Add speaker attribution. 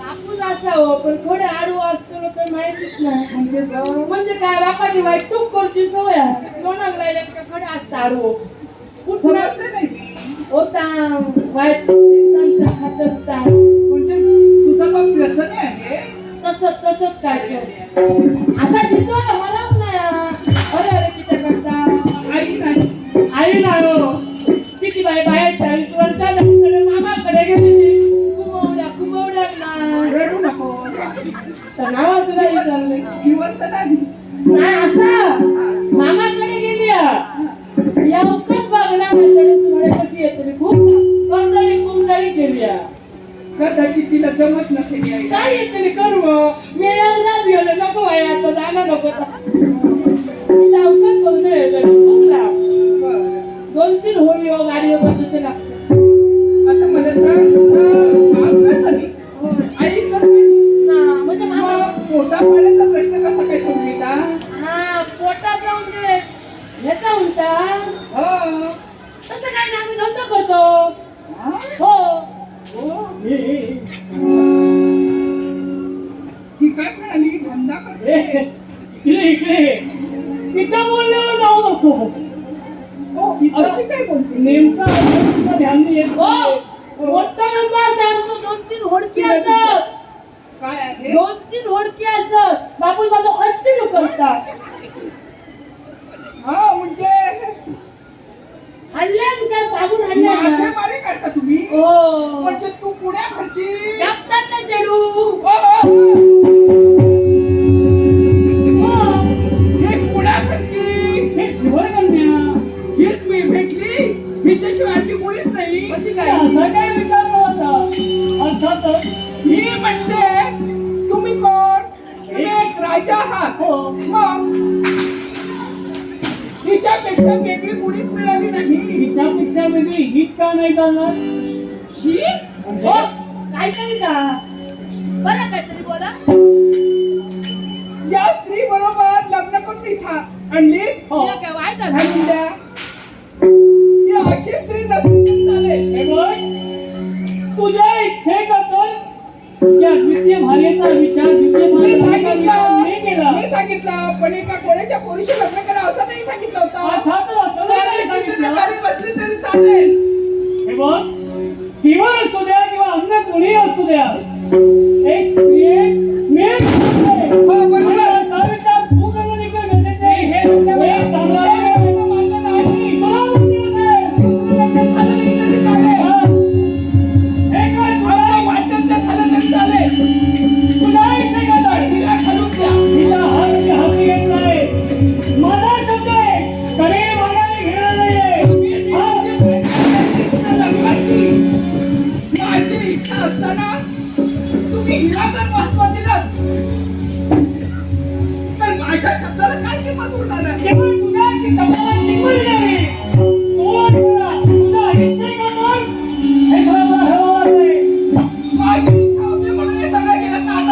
Speaker 1: कापूस असावं पण थोडे आडू असतो तर माहितीच नाही. म्हणजे म्हणजे काय बापाची वाईट टूक करते सवय आहे. लोणावळ्याला राहिले का खडे असतं आडू कुठं
Speaker 2: समजलं नाही.
Speaker 1: होता. वाईट. खातरता
Speaker 2: म्हणजे तुझं मग व्यसन आहे
Speaker 1: तसंच तसंच काय. आता तिथं मला नाही. अरे अरे किती करता?
Speaker 2: आई नाही.
Speaker 1: आई ना हो. किती बाई बाहेर चाळीस वर्षाला मामाकडे गेली कुमवड्या कुमवड्या ना
Speaker 2: रडू नको
Speaker 1: तर नावा तुला विचारलं
Speaker 2: जिवंत नाही
Speaker 1: असा मामाकडे गेली या उकट बघण्याकडे तुम्हाला कशी येते? खूप कर्दळी कुंडळी आहे.
Speaker 2: कदाचित तिला जमत नसेल
Speaker 1: काय येते कर्म मी यायलाच गेलो नको बाई आता जाणं नको. तिला उकट बघणं दोन तीन होळी हो. तसं काय नाही आम्ही धंदा करतो.
Speaker 2: हा?
Speaker 1: हो
Speaker 2: हो. ही काय म्हणाली? धंदा करते.
Speaker 3: इकडे इकडे. तिच्या बोलण्यावर जाऊ नको
Speaker 2: हो. अशी काय बोलते?
Speaker 3: नेमका तुला ध्यान नाही येत
Speaker 1: हो. मोठा धंदा दोन तीन होडकी असत
Speaker 2: काय आहे?
Speaker 1: दोन तीन होडकी असत बापू माझं अस्सी लोक असतात
Speaker 2: हा म्हणजे
Speaker 1: हल्ल्यान काय साबून
Speaker 2: मासे
Speaker 1: हल्ल्यान
Speaker 2: मारे करता तुम्ही
Speaker 1: हो.
Speaker 2: म्हणजे तू पुण्या खर्ची
Speaker 1: कापतात चेडू
Speaker 2: हो, पुण्या खर्ची
Speaker 3: हे. शिवर कन्या
Speaker 2: हीच मी भेटली. हिच्याशिवाय आणखी कोणीच नाही.
Speaker 1: कशी काय?
Speaker 3: असा काय विचार होता? अर्थातच
Speaker 2: ही म्हणते तुम्ही कोण? तुम्ही एक राजा आहात.
Speaker 3: हो.
Speaker 2: मग हिच्यापेक्षा वेगळी कुणीच मिळाली नाही.
Speaker 3: तिच्यापेक्षा वेगळी गीत का नाही करणार?
Speaker 2: शी?
Speaker 1: हो. काहीतरी का बरं काहीतरी बोला.
Speaker 2: या स्त्री बरोबर लग्न करून इथं आणली?
Speaker 3: हो.
Speaker 1: तिला काय वाईट
Speaker 2: म्हणल्या ही अशी स्त्री नसली चालेल.
Speaker 3: हे बघ. तुझ्या या द्वितीय भार्येचा विचार द्वितीय
Speaker 2: मी
Speaker 3: भार्येचा केला.
Speaker 2: मी सांगितलं पण एका कोणाच्या पोरीशी लग्न करा असं नाही सांगितलं होतं.
Speaker 3: असं नाही सांगितलं.
Speaker 2: बसली तरी चालेल. Hey.